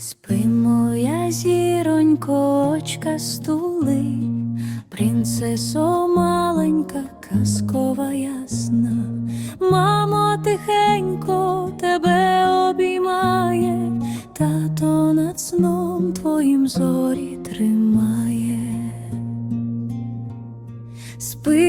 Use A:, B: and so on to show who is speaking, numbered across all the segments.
A: Спи, моя зіронько, очка стули, принцесо маленька, казкова ясна, мамо тихенько тебе обіймає, тато над сном твоїм зорі тримає. Спи,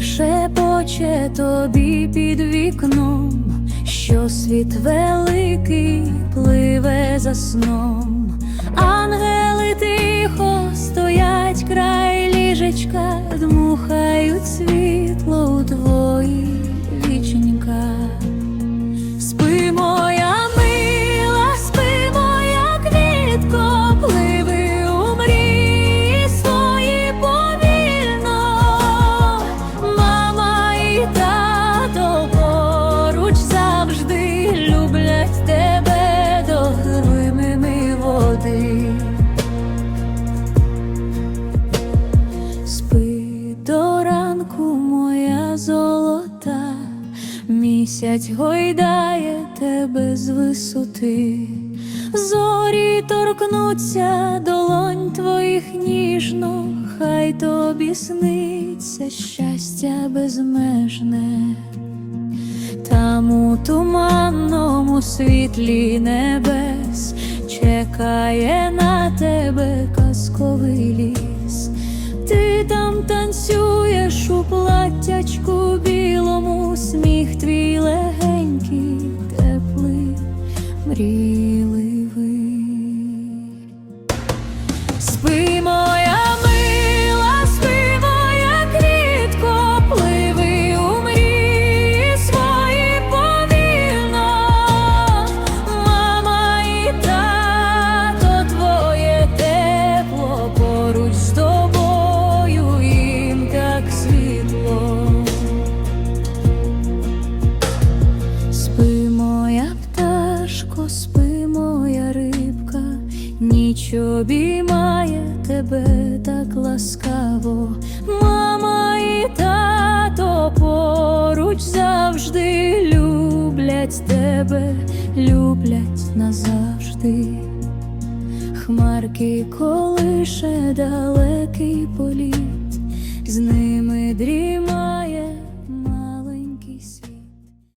A: шепоче тобі під вікном, що світ великий пливе за сном. Ангели тихо стоять край ліжечка, дмухають світло у твої місяць гойдає тебе з висоти, зорі торкнуться долонь твоїх ніжно, хай тобі сниться щастя безмежне. Там у туманному світлі небес чекає на тебе казковий ліс. Ти там танцюєш у платтячку мрійливий. Обіймає тебе так ласкаво. Мама і тато поруч завжди люблять тебе, люблять назавжди. Хмарки колише далекий політ.